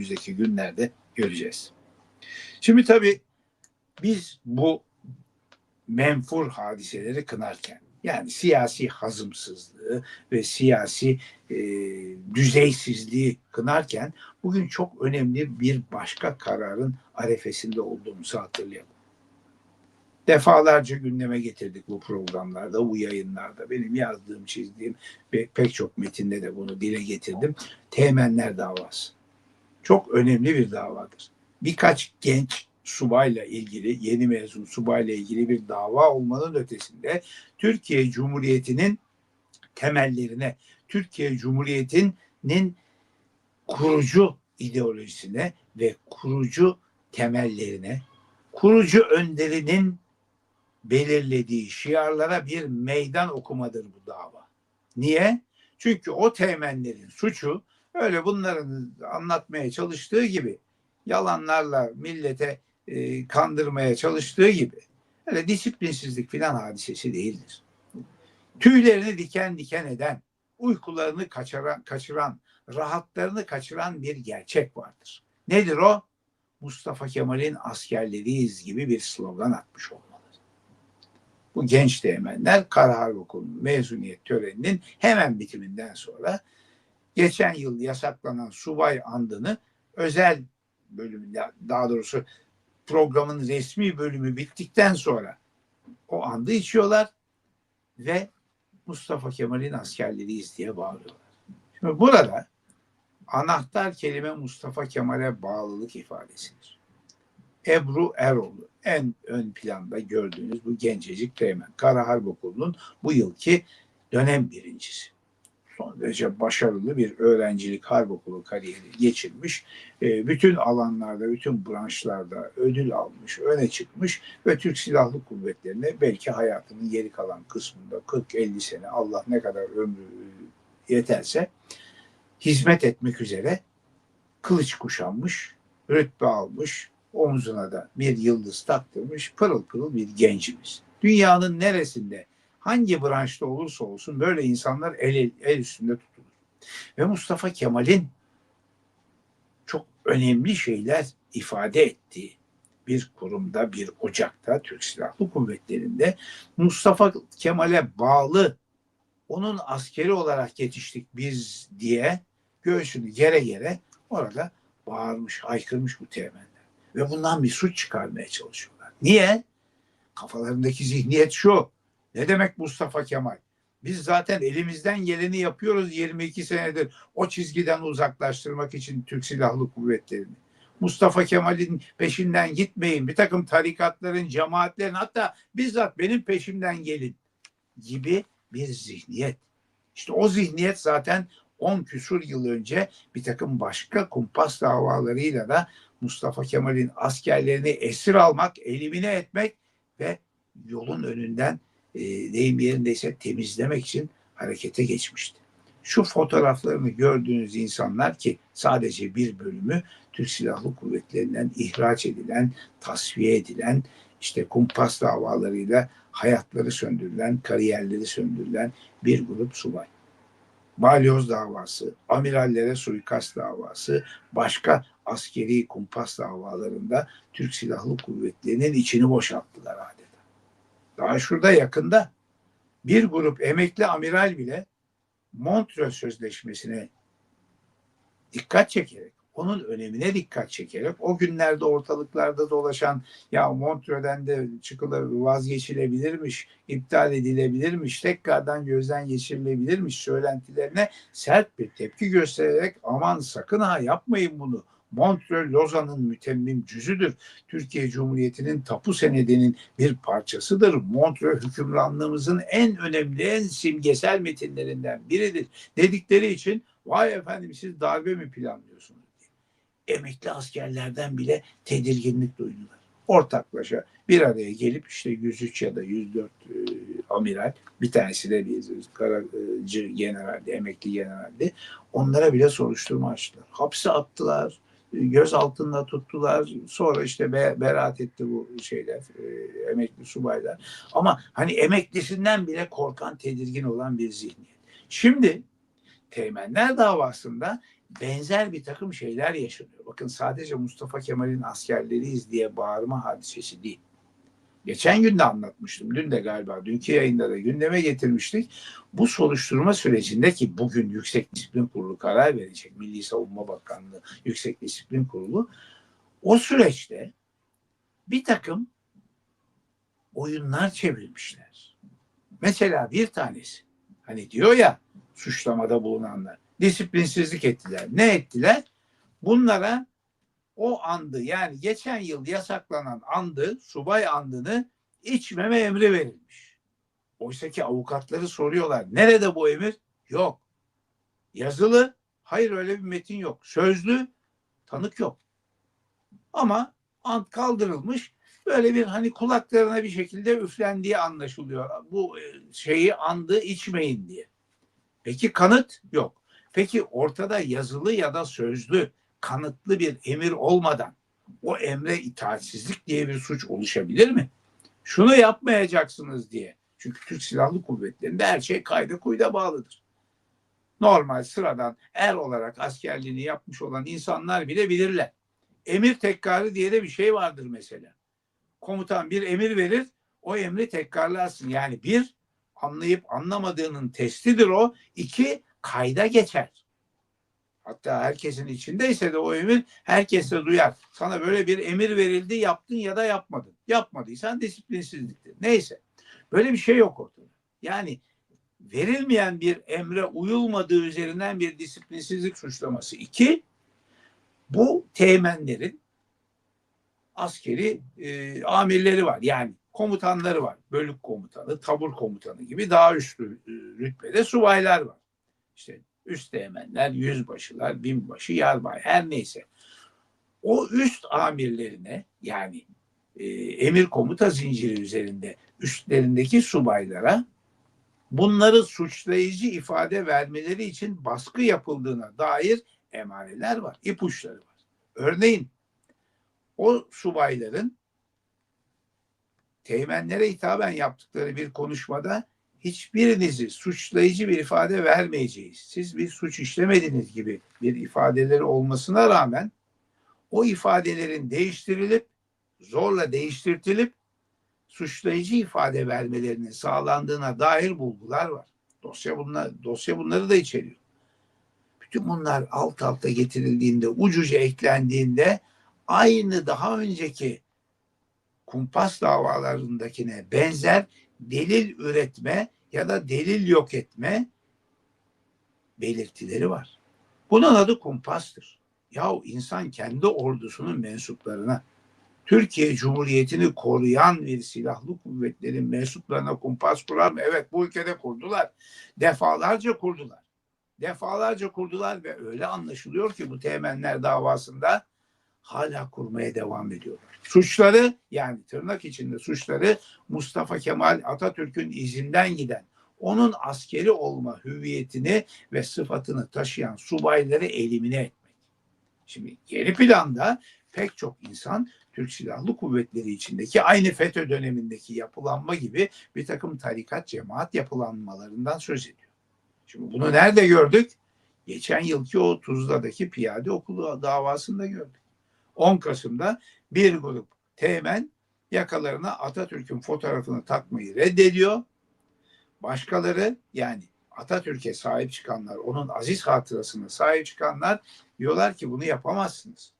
önümüzdeki günlerde göreceğiz. Şimdi tabii biz bu menfur hadiseleri kınarken yani siyasi hazımsızlığı ve siyasi e, düzeysizliği kınarken bugün çok önemli bir başka kararın arefesinde olduğumuzu hatırlayalım. Defalarca gündeme getirdik bu programlarda, bu yayınlarda. Benim yazdığım, çizdiğim pek çok metinde de bunu dile getirdim. Teğmenler davası. Çok önemli bir davadır. Birkaç genç subayla ilgili, yeni mezun subayla ilgili bir dava olmanın ötesinde Türkiye Cumhuriyeti'nin temellerine, Türkiye Cumhuriyeti'nin kurucu ideolojisine ve kurucu temellerine, kurucu önderinin belirlediği şiarlara bir meydan okumadır bu dava. Niye? Çünkü o teğmenlerin suçu öyle bunların anlatmaya çalıştığı gibi yalanlarla millete e, kandırmaya çalıştığı gibi öyle disiplinsizlik filan hadisesi değildir. Tüylerini diken diken eden, uykularını kaçıran, kaçıran, rahatlarını kaçıran bir gerçek vardır. Nedir o? Mustafa Kemal'in askerleriyiz gibi bir slogan atmış olmalı. Bu genç teğmenler Kara Harp Okulu'nun mezuniyet töreninin hemen bitiminden sonra geçen yıl yasaklanan subay andını özel bölümü daha doğrusu programın resmi bölümü bittikten sonra o andı içiyorlar ve Mustafa Kemal'in askerleriyiz diye bağırıyorlar. Şimdi burada anahtar kelime Mustafa Kemal'e bağlılık ifadesidir. Ebru Eroğlu en ön planda gördüğünüz bu gencecik teğmen. Kara Harp Okulu'nun bu yılki dönem birincisi. Son derece başarılı bir öğrencilik harp okulu kariyeri geçirmiş. E, bütün alanlarda, bütün branşlarda ödül almış, öne çıkmış ve Türk Silahlı Kuvvetleri'ne belki hayatının geri kalan kısmında 40-50 sene Allah ne kadar ömrü yeterse hizmet etmek üzere kılıç kuşanmış, rütbe almış, omzuna da bir yıldız taktırmış pırıl pırıl bir gencimiz. Dünyanın neresinde hangi branşta olursa olsun böyle insanlar el, el üstünde tutulur. Ve Mustafa Kemal'in çok önemli şeyler ifade ettiği bir kurumda, bir ocakta, Türk Silahlı Kuvvetleri'nde Mustafa Kemal'e bağlı onun askeri olarak yetiştik biz diye göğsünü gere gere orada bağırmış, haykırmış bu teğmenler. Ve bundan bir suç çıkarmaya çalışıyorlar. Niye? Kafalarındaki zihniyet şu. Ne demek Mustafa Kemal? Biz zaten elimizden geleni yapıyoruz 22 senedir o çizgiden uzaklaştırmak için Türk Silahlı Kuvvetleri'ni. Mustafa Kemal'in peşinden gitmeyin. Bir takım tarikatların, cemaatlerin hatta bizzat benim peşimden gelin gibi bir zihniyet. İşte o zihniyet zaten 10 küsur yıl önce bir takım başka kumpas davalarıyla da Mustafa Kemal'in askerlerini esir almak, elimine etmek ve yolun önünden e, deyim yerindeyse temizlemek için harekete geçmişti. Şu fotoğraflarını gördüğünüz insanlar ki sadece bir bölümü Türk Silahlı Kuvvetleri'nden ihraç edilen, tasfiye edilen, işte kumpas davalarıyla hayatları söndürülen, kariyerleri söndürülen bir grup subay. Balyoz davası, amirallere suikast davası, başka askeri kumpas davalarında Türk Silahlı Kuvvetleri'nin içini boşalttılar adeta. Daha şurada yakında bir grup emekli amiral bile Montreux Sözleşmesi'ne dikkat çekerek, onun önemine dikkat çekerek o günlerde ortalıklarda dolaşan ya Montreux'den de çıkılır vazgeçilebilirmiş, iptal edilebilirmiş, tekrardan gözden geçirilebilirmiş söylentilerine sert bir tepki göstererek aman sakın ha yapmayın bunu. Montreux Lozan'ın mütemmim cüzüdür. Türkiye Cumhuriyeti'nin tapu senedinin bir parçasıdır. Montreux hükümranlığımızın en önemli, en simgesel metinlerinden biridir. Dedikleri için vay efendim siz darbe mi planlıyorsunuz. Emekli askerlerden bile tedirginlik duydular. Ortaklaşa bir araya gelip işte 103 ya da 104 e, amiral bir tanesi de bir karacı generaldi, emekli generaldi. Onlara bile soruşturma açtılar. Hapse attılar göz altında tuttular. Sonra işte be, beraat etti bu şeyler, e, emekli subaylar. Ama hani emeklisinden bile korkan, tedirgin olan bir zihniyet. Şimdi Teğmenler davasında benzer bir takım şeyler yaşanıyor. Bakın sadece Mustafa Kemal'in askerleriyiz diye bağırma hadisesi değil. Geçen gün de anlatmıştım. Dün de galiba dünkü yayında da gündeme getirmiştik. Bu soruşturma sürecinde ki bugün Yüksek Disiplin Kurulu karar verecek. Milli Savunma Bakanlığı Yüksek Disiplin Kurulu. O süreçte bir takım oyunlar çevirmişler. Mesela bir tanesi hani diyor ya suçlamada bulunanlar disiplinsizlik ettiler. Ne ettiler? Bunlara o andı yani geçen yıl yasaklanan andı, subay andını içmeme emri verilmiş. Oysa ki avukatları soruyorlar. Nerede bu emir? Yok. Yazılı? Hayır öyle bir metin yok. Sözlü? Tanık yok. Ama ant kaldırılmış. Böyle bir hani kulaklarına bir şekilde üflendiği anlaşılıyor. Bu e, şeyi andı içmeyin diye. Peki kanıt? Yok. Peki ortada yazılı ya da sözlü kanıtlı bir emir olmadan o emre itaatsizlik diye bir suç oluşabilir mi? Şunu yapmayacaksınız diye. Çünkü Türk Silahlı Kuvvetleri'nde her şey kayda kuyda bağlıdır. Normal sıradan er olarak askerliğini yapmış olan insanlar bile bilirler. Emir tekrarı diye de bir şey vardır mesela. Komutan bir emir verir, o emri tekrarlarsın. Yani bir, anlayıp anlamadığının testidir o. İki, kayda geçer. Hatta herkesin içindeyse de o emir herkes de duyar. Sana böyle bir emir verildi yaptın ya da yapmadın. Yapmadıysan disiplinsizliktir. Neyse. Böyle bir şey yok ortada. Yani verilmeyen bir emre uyulmadığı üzerinden bir disiplinsizlik suçlaması. İki, bu teğmenlerin askeri e, amirleri var. Yani komutanları var. Bölük komutanı, tabur komutanı gibi daha üst rütbede subaylar var. İşte üst teğmenler, yüzbaşılar, binbaşı, yarbay her neyse. O üst amirlerine yani e, emir komuta zinciri üzerinde üstlerindeki subaylara bunları suçlayıcı ifade vermeleri için baskı yapıldığına dair emareler var, ipuçları var. Örneğin o subayların teğmenlere hitaben yaptıkları bir konuşmada hiçbirinizi suçlayıcı bir ifade vermeyeceğiz. Siz bir suç işlemediniz gibi bir ifadeleri olmasına rağmen o ifadelerin değiştirilip zorla değiştirtilip suçlayıcı ifade vermelerinin sağlandığına dair bulgular var. Dosya bunlar dosya bunları da içeriyor. Bütün bunlar alt alta getirildiğinde, ucuca eklendiğinde aynı daha önceki kumpas davalarındakine benzer delil üretme ya da delil yok etme belirtileri var. Bunun adı kumpastır. Yahu insan kendi ordusunun mensuplarına Türkiye Cumhuriyeti'ni koruyan bir silahlı kuvvetlerin mensuplarına kumpas kurar mı? Evet bu ülkede kurdular. Defalarca kurdular. Defalarca kurdular ve öyle anlaşılıyor ki bu temenler davasında hala kurmaya devam ediyorlar. Suçları yani tırnak içinde suçları Mustafa Kemal Atatürk'ün izinden giden onun askeri olma hüviyetini ve sıfatını taşıyan subayları elimine etmek. Şimdi geri planda pek çok insan Türk Silahlı Kuvvetleri içindeki aynı FETÖ dönemindeki yapılanma gibi bir takım tarikat cemaat yapılanmalarından söz ediyor. Şimdi bunu nerede gördük? Geçen yılki o Tuzla'daki piyade okulu davasında gördük. 10 Kasım'da bir grup teğmen yakalarına Atatürk'ün fotoğrafını takmayı reddediyor. Başkaları yani Atatürk'e sahip çıkanlar, onun aziz hatırasına sahip çıkanlar diyorlar ki bunu yapamazsınız.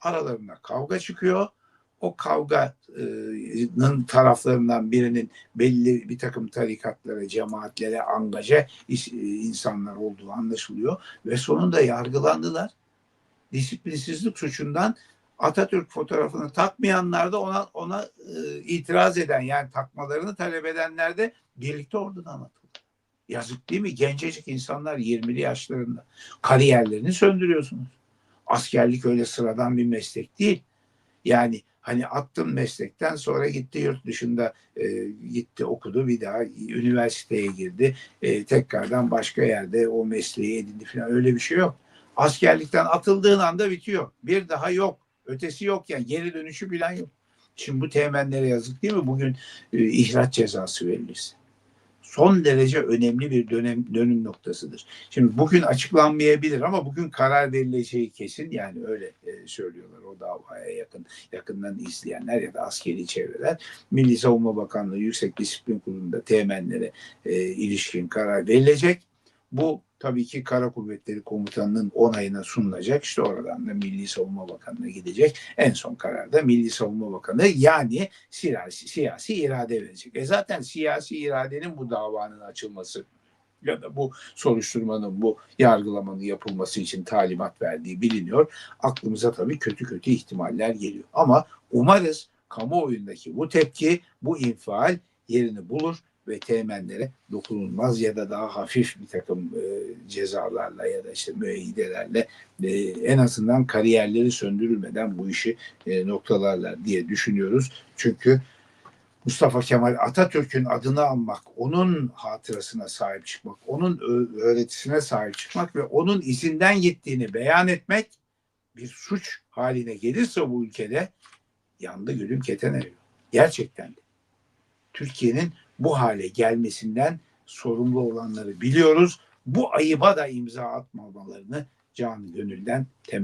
Aralarında kavga çıkıyor. O kavganın taraflarından birinin belli bir takım tarikatlara, cemaatlere angaje insanlar olduğu anlaşılıyor ve sonunda yargılandılar disiplinsizlik suçundan Atatürk fotoğrafını takmayanlar da ona ona e, itiraz eden yani takmalarını talep edenler de birlikte oradan atıldı. Yazık değil mi? Gencecik insanlar 20'li yaşlarında kariyerlerini söndürüyorsunuz. Askerlik öyle sıradan bir meslek değil. Yani hani attın meslekten sonra gitti yurt dışında e, gitti okudu bir daha üniversiteye girdi. E, tekrardan başka yerde o mesleği edindi falan öyle bir şey yok askerlikten atıldığın anda bitiyor. Bir daha yok. Ötesi yok yani geri dönüşü bilen yok. Şimdi bu teğmenlere yazık değil mi? Bugün e, ihraç cezası verilirse. son derece önemli bir dönem dönüm noktasıdır. Şimdi bugün açıklanmayabilir ama bugün karar verileceği kesin yani öyle e, söylüyorlar o davaya yakın yakından izleyenler ya da askeri çevreler. Milli Savunma Bakanlığı Yüksek Disiplin Kurulu'nda teğmenlere e, ilişkin karar verilecek. Bu tabii ki Kara Kuvvetleri Komutanı'nın onayına sunulacak. İşte oradan da Milli Savunma Bakanlığı'na gidecek. En son kararda Milli Savunma Bakanı yani siyasi, siyasi irade verecek. E zaten siyasi iradenin bu davanın açılması ya da bu soruşturmanın, bu yargılamanın yapılması için talimat verdiği biliniyor. Aklımıza tabii kötü kötü ihtimaller geliyor. Ama umarız kamuoyundaki bu tepki, bu infial yerini bulur ve teğmenlere dokunulmaz ya da daha hafif bir takım e, cezalarla ya da işte müeyyidelerle e, en azından kariyerleri söndürülmeden bu işi e, noktalarlar diye düşünüyoruz. Çünkü Mustafa Kemal Atatürk'ün adını anmak, onun hatırasına sahip çıkmak, onun öğretisine sahip çıkmak ve onun izinden gittiğini beyan etmek bir suç haline gelirse bu ülkede yandı gülüm keten eriyor. Gerçekten de. Türkiye'nin bu hale gelmesinden sorumlu olanları biliyoruz. Bu ayıba da imza atmamalarını can gönülden temenni